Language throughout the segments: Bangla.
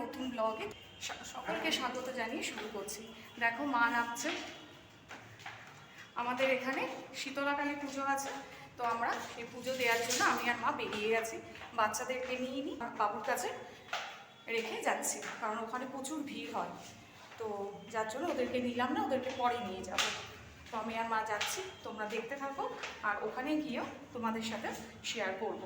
নতুন ব্লগে সকলকে স্বাগত জানিয়ে শুরু করছি। দেখো মা নামছে আমাদের এখানে শীতলাকালী পুজো আছে। তো আমরা সেই পুজো দেওয়ার জন্য আমি আর মা বেরিয়ে গেছি। বাচ্চাদেরকে নিয়ে নিই বাবুর কাছে রেখে যাচ্ছি, কারণ ওখানে প্রচুর ভিড় হয়। তো যার জন্য ওদেরকে নিলাম না, ওদেরকে পরে নিয়ে যাব। তো আমি আর মা যাচ্ছি, তোমরা দেখতে থাকো। আর ওখানে গিয়েও তোমাদের সাথে শেয়ার করব।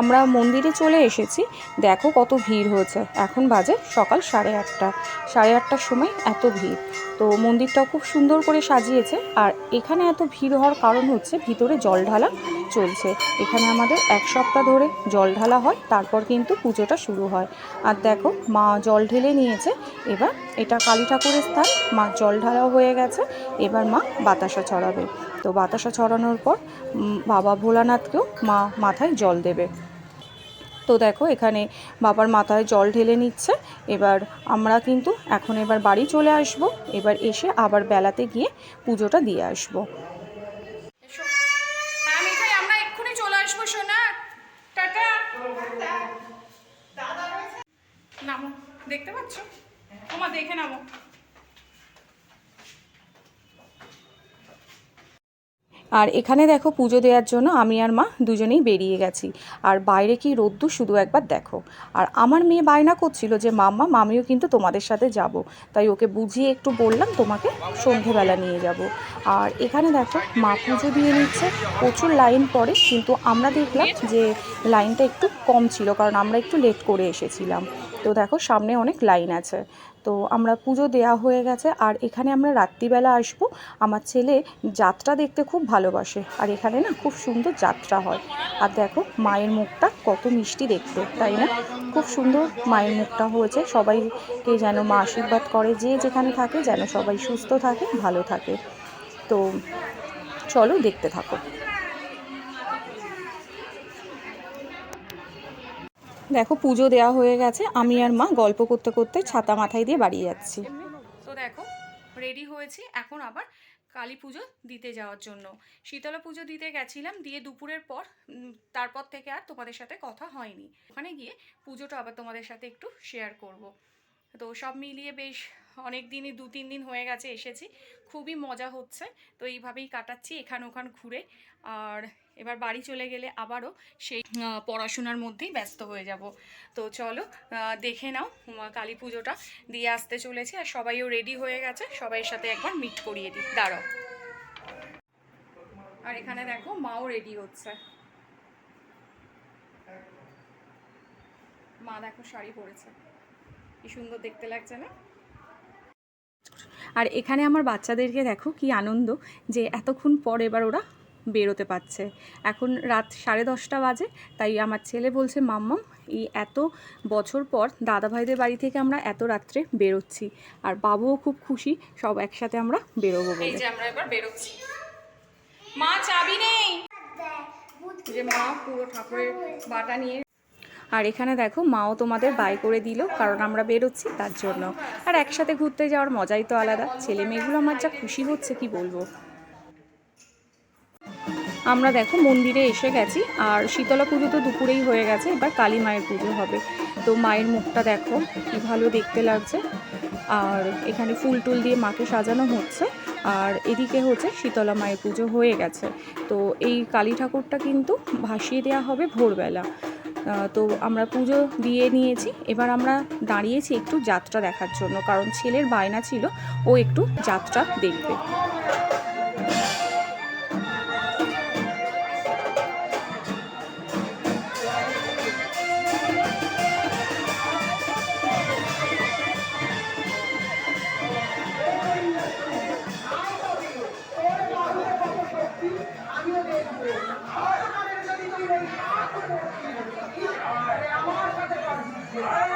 আমরা মন্দিরে চলে এসেছি। দেখো কত ভিড় হয়েছে। এখন বাজে সকাল সাড়ে আটটা। সাড়ে আটটার সময় এত ভিড়। তো মন্দিরটাও খুব সুন্দর করে সাজিয়েছে। আর এখানে এত ভিড় হওয়ার কারণ হচ্ছে ভিতরে জল ঢালা চলছে। এখানে আমাদের এক সপ্তাহ ধরে জল ঢালা হয়, তারপর কিন্তু পুজোটা শুরু হয়। আর দেখো, মা জল ঢেলে নিয়েছে। এবার এটা কালী ঠাকুরের স্থান। মা জল ঢালা হয়ে গেছে। এবার মা বাতাসা ছড়াবে। তো বাতাসা ছড়ানোর পর বাবা ভোলানাথকেও মা মাথায় জল দেবে। তো দেখো, এখানে বাবার মাথায় জল ঢেলে নিচ্ছে। এবার আমরা কিন্তু এখন এবার বাড়ি চলে আসব। এবার এসে আবার বেলাতে গিয়ে পুজোটা দিয়ে আসব। হ্যাঁ দেখতে পাচ্ছ? তোমার দেখে নামো। আর এখানে দেখো পুজো দেওয়ার জন্য আমি আর মা দুজনেই বেরিয়ে গেছি। আর বাইরে কি রোদ্দুর, শুধু একবার দেখো। আর আমার মেয়ে বায়না করছিল যে, মাম্মা, মামিও কিন্তু তোমাদের সাথে যাব। তাই ওকে বুঝিয়ে একটু বললাম, তোমাকে সন্ধেবেলা নিয়ে যাব। আর এখানে দেখো মা পুজো দিয়ে নিচ্ছে। প্রচুর লাইন পড়ে, কিন্তু আমরা দেখলাম যে লাইনটা একটু কম ছিল, কারণ আমরা একটু লেট করে এসেছিলাম। তো দেখো, সামনে অনেক লাইন আছে। তো আমরা পুজো দেয়া হয়ে গেছে, আর এখানে আমরা রাত্রিবেলা আসব। আমার ছেলে যাত্রা দেখতে খুব ভালোবাসে, আর এখানে না খুব সুন্দর যাত্রা হয়। আর দেখো, মায়ের মুখটা কত মিষ্টি দেখতে, তাই না? খুব সুন্দর মায়ের মুখটা হয়েছে, সবাইকে যেন মা আশীর্বাদ করে, যে যেখানে থাকে যেন সবাই সুস্থ থাকে, ভালো থাকে। তো চলো দেখতে থাকো। দেখো, পুজো দেওয়া হয়ে গেছে। আমি আর মা গল্প করতে করতে ছাতা মাথায় দিয়ে বাড়ি যাচ্ছি। তো দেখো রেডি হয়েছি। এখন আবার কালী পুজো দিতে যাওয়ার জন্য। শীতলা পুজো দিতে গেছিলাম, দিয়ে দুপুরের পর তারপর থেকে আর তোমাদের সাথে কথা হয়নি। ওখানে গিয়ে পুজোটা আবার তোমাদের সাথে একটু শেয়ার করব। তো সব মিলিয়ে বেশ অনেক দিনই দু তিন দিন হয়ে গেছে এসেছি। খুবই মজা হচ্ছে। তো এইভাবেই কাটাচ্ছি এখান ওখান ঘুরে। আর এবার বাড়ি চলে গেলে আবারও সেই পড়াশোনার মধ্যেই ব্যস্ত হয়ে যাব। তো চলো দেখে নাও কালী পুজোটা দিয়ে আসতে চলেছে। আর সবাইও রেডি হয়ে গেছে। সবাইয়ের সাথে একবার মিট করিয়ে দিই। দাঁড়াও। আর এখানে দেখো, মাও রেডি হচ্ছে। মা দেখো শাড়ি পরেছে। কি সুন্দর দেখতে লাগছে না? আর এখানে আমার বাচ্চাদেরকে দেখো কি আনন্দ যে এতক্ষণ পর এবার ওরা বেরোতে পারছে। এখন রাত সাড়ে দশটা বাজে তাই আমার ছেলে বলছে মাম্মাম এই এত বছর পর দাদাভাইদের বাড়ি থেকে আমরা এত রাত্রে বেরোচ্ছি আর বাবুও খুব খুশি সব একসাথে আমরা বেরোবো এই বলে যে আমরা এবার বেরোচ্ছি। মা চাবি নেই। যে মা পুরো ঠাকুরের বাটা নিয়ে আর এখানে দেখো মাও তোমাদের বাই করে দিল, কারণ আমরা বেরোচ্ছি তার জন্য। আর একসাথে ঘুরতে যাওয়ার মজাই তো আলাদা। ছেলে মেয়েগুলো আমার যা খুশি হচ্ছে, কি বলব? আমরা দেখো মন্দিরে এসে গেছি, আর শীতলা পুজো তো দুপুরেই হয়ে গেছে, এবার কালী মায়ের পুজো হবে। তো মায়ের মুখটা দেখো, কি ভালো দেখতে লাগছে। আর এখানে ফুল টুল দিয়ে মাকে সাজানো হচ্ছে, আর এদিকে হচ্ছে শীতলা মায়ের পুজো হয়ে গেছে। তো এই কালী ঠাকুরটা কিন্তু ভাসিয়ে দেওয়া হবে ভোরবেলা। তো আমরা পুজো দিয়ে নিয়েছি এবার আমরা দাঁড়িয়েছি একটু যাত্রা দেখার জন্য, কারণ ছেলের বায়না ছিল ও একটু যাত্রা দেখবে Oh! Yeah.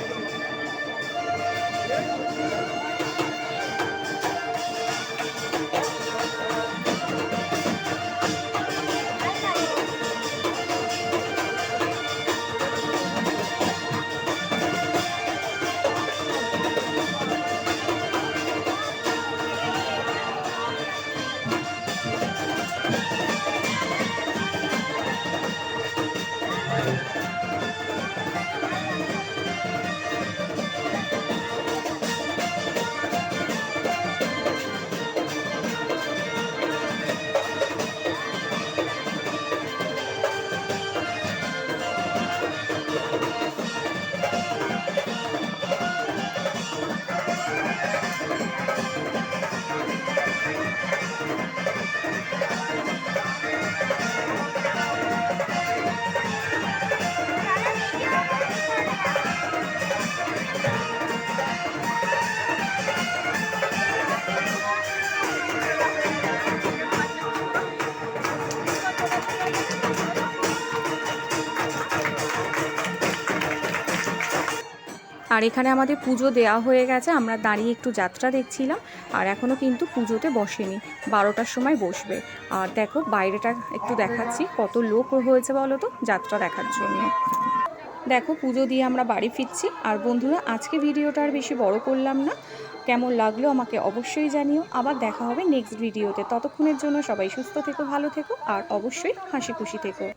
আর এখানে আমাদের পুজো দেওয়া হয়ে গেছে, আমরা দাঁড়িয়ে একটু যাত্রা দেখছিলাম, আর এখনও কিন্তু পুজোতে বসেনি, বারোটার সময় বসবে। আর দেখো, বাইরেটা একটু দেখাচ্ছি, কত লোক হয়েছে বলো তো, যাত্রা দেখার জন্য। দেখো, পুজো দিয়ে আমরা বাড়ি ফিরছি, আর বন্ধুরা, আজকে ভিডিওটা আর বেশি বড় করলাম না। কেমন লাগল আমাকে অবশ্যই জানিও। আবার দেখা হবে নেক্সট ভিডিওতে ততক্ষণের জন্য সবাই সুস্থ থেকো, ভালো থেকো, আর অবশ্যই হাসি খুশি থেকো।